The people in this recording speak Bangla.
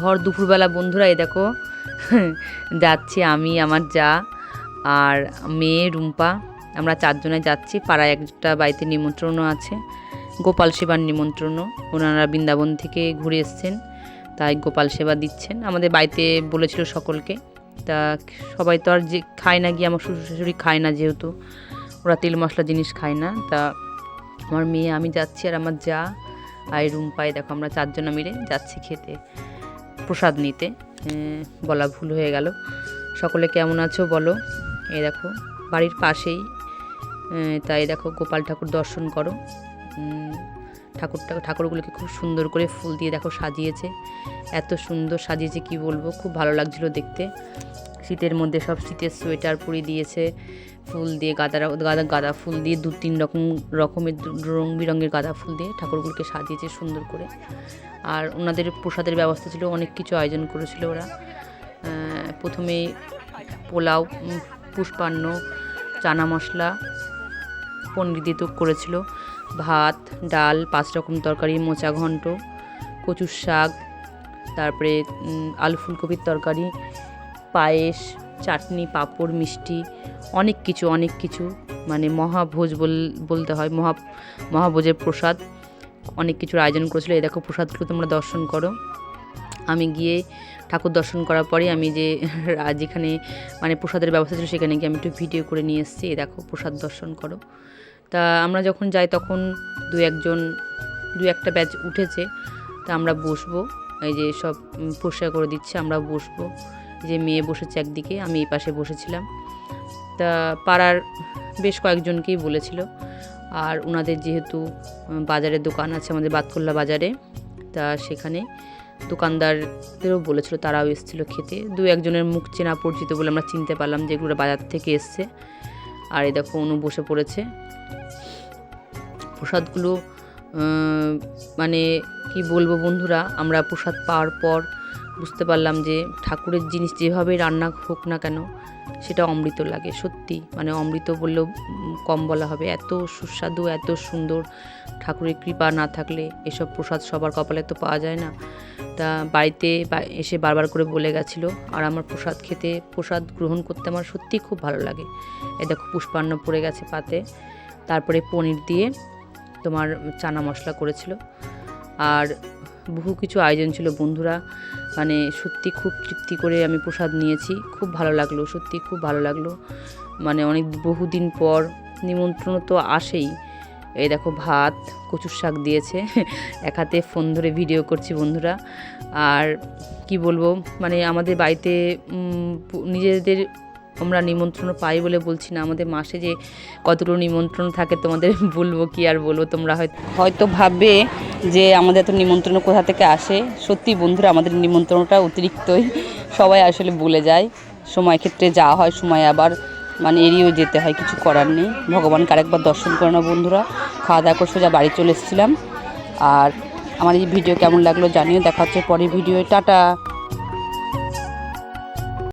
ভর দুপুরবেলা, বন্ধুরা, এই দেখো, যাচ্ছি আমি, আমার যা আর মেয়ে, রুম্পা। আমরা চারজনে যাচ্ছি, পাড়ায় একটা বাড়িতে নিমন্ত্রণও আছে, গোপাল সেবার নিমন্ত্রণ ওনারা বৃন্দাবন থেকে ঘুরে এসছেন, তাই গোপাল সেবা দিচ্ছেন। আমাদের বাড়িতে বলেছিল সকলকে, তা সবাই তো আর যে খায় না গিয়ে, আমার শ্বশুর শাশুড়ি খায় না যেহেতু, ওরা তেল মশলা জিনিস খায় না। তা আমার মেয়ে, আমি যাচ্ছি আর আমার যা, আর রুম্পাই দেখো, আমরা চারজনা মিলে যাচ্ছি খেতে। প্রসাদ নিতে। বলা ভুল হয়ে গেল। সকলে কেমন আছো বলো। এ দেখো, বাড়ির পাশেই। তাই দেখো, গোপাল ঠাকুর দর্শন করো। ঠাকুরটা ঠাকুরগুলোকে খুব সুন্দর করে ফুল দিয়ে দেখো সাজিয়েছে। এত সুন্দর সাজিয়েছে, কি বলব? খুব ভালো লাগছিল দেখতে। শীতের মধ্যে সব শীতের সোয়েটার পরিয়ে দিয়েছে, ফুল দিয়ে গাঁদা গাঁদা গাঁদা ফুল দিয়ে দু তিন রকম রকমের রং বেরঙের গাঁদা ফুল দিয়ে ঠাকুরগুলোকে সাজিয়েছে সুন্দর করে। আর ওনাদের প্রসাদের ব্যবস্থা ছিল, অনেক কিছু আয়োজন করেছিল ওরা। প্রথমে পোলাও পুষ্পান্ন, চানা মশলা, পনির দিয়ে তো করেছিল। ভাত, ডাল, পাঁচ রকম তরকারি, মোচা ঘন্ট, কচুর শাক, তারপরে আলু ফুলকপির তরকারি, পায়েস, চাটনি, পাঁপড়, মিষ্টি, অনেক কিছু অনেক কিছু মানে মহাভোজ বল, বলতে হয়, মহা, মহাভোজের প্রসাদ, অনেক কিছুর আয়োজন করেছিল। এই দেখো, প্রসাদগুলো তোমরা দর্শন করো। আমি গিয়ে ঠাকুর দর্শন করার পরে আমি যে যেখানে মানে প্রসাদের ব্যবস্থা ছিল, সেখানে গিয়ে আমি একটু ভিডিও করে নিয়ে এসেছি। দেখো, প্রসাদ দর্শন করো। তা আমরা যখন যাই তখন দু একজন দু একটা ব্যাচ উঠেছে তা আমরা বসবো। এই যে সব পরিষ্কার করে দিচ্ছে আমরা বসবো। যে মেয়ে বসেছে একদিকে আমি এই পাশে বসেছিলাম। তা পাড়ার বেশ কয়েকজনকেই বলেছিল। আর ওনাদের যেহেতু উম, বাজারে দোকান আছে আমাদের বাতকুল্লা বাজারে তা সেখানে দোকানদারদেরও বলেছিল তারাও এসেছিল খেতে। দু একজনের মুখ চেনা পরিচিত বলে আমরা চিনতে পারলাম যে এগুলো বাজার থেকে এসছে। আর এই দেখো অনু বসে পড়েছে। প্রসাদগুলো মানে কি বলব বন্ধুরা, আমরা প্রসাদ পাওয়ার পর বুঝতে পারলাম যে ঠাকুরের জিনিস যেভাবে রান্না হোক না কেন, সেটা অমৃত লাগে, সত্যি। মানে অমৃত বললেও কম বলা হবে। এত সুস্বাদু, এত সুন্দর ঠাকুরের কৃপা না থাকলে এসব প্রসাদ সবার কপালে তো পাওয়া যায় না। তা বাড়িতে এসে বারবার করে বলে গেছিল, আর আমার প্রসাদ খেতে, প্রসাদ গ্রহণ করতে আমার সত্যিই খুব ভালো লাগে। এই দেখো পুষ্পান্ন পড়ে গেছে পাতে। তারপরে পনির দিয়ে তোমার চানা মশলা করেছিল। আর বহু কিছু আয়োজন ছিল বন্ধুরা। মানে সত্যি খুব তৃপ্তি করে আমি প্রসাদ নিয়েছি। খুব ভালো লাগল, সত্যি খুব ভালো লাগল। মানে অনেক বহুদিন পর, নিমন্ত্রণ তো আসেই। এই দেখো ভাত, কচুর শাক দিয়েছে। এক হাতে ফোন ধরে ভিডিও করছি বন্ধুরা। আর কি বলব মানে আমাদের বাড়িতে নিজেদের আমরা নিমন্ত্রণ পাই বলে বলছি না। আমাদের মাসে যে কতটুকু নিমন্ত্রণ থাকে, তোমাদের বলব কি আর বলব তোমরা হয়তো ভাববে যে আমাদের এত নিমন্ত্রণ কোথা থেকে আসে। সত্যি বন্ধুরা, আমাদের নিমন্ত্রণটা অতিরিক্তই সবাই আসলে বলে যায়। সময় ক্ষেত্রে যাওয়া হয়, সময় আবার মানে এড়িয়েও যেতে হয়, কিছু করার নেই। ভগবানকে আরেকবার দর্শন করে না বন্ধুরা। খাওয়া দাওয়া করে সোজা বাড়ি চলে এসেছিলাম। আর আমার এই ভিডিও কেমন লাগল জানিও। দেখা হচ্ছে পরের ভিডিও টাটা!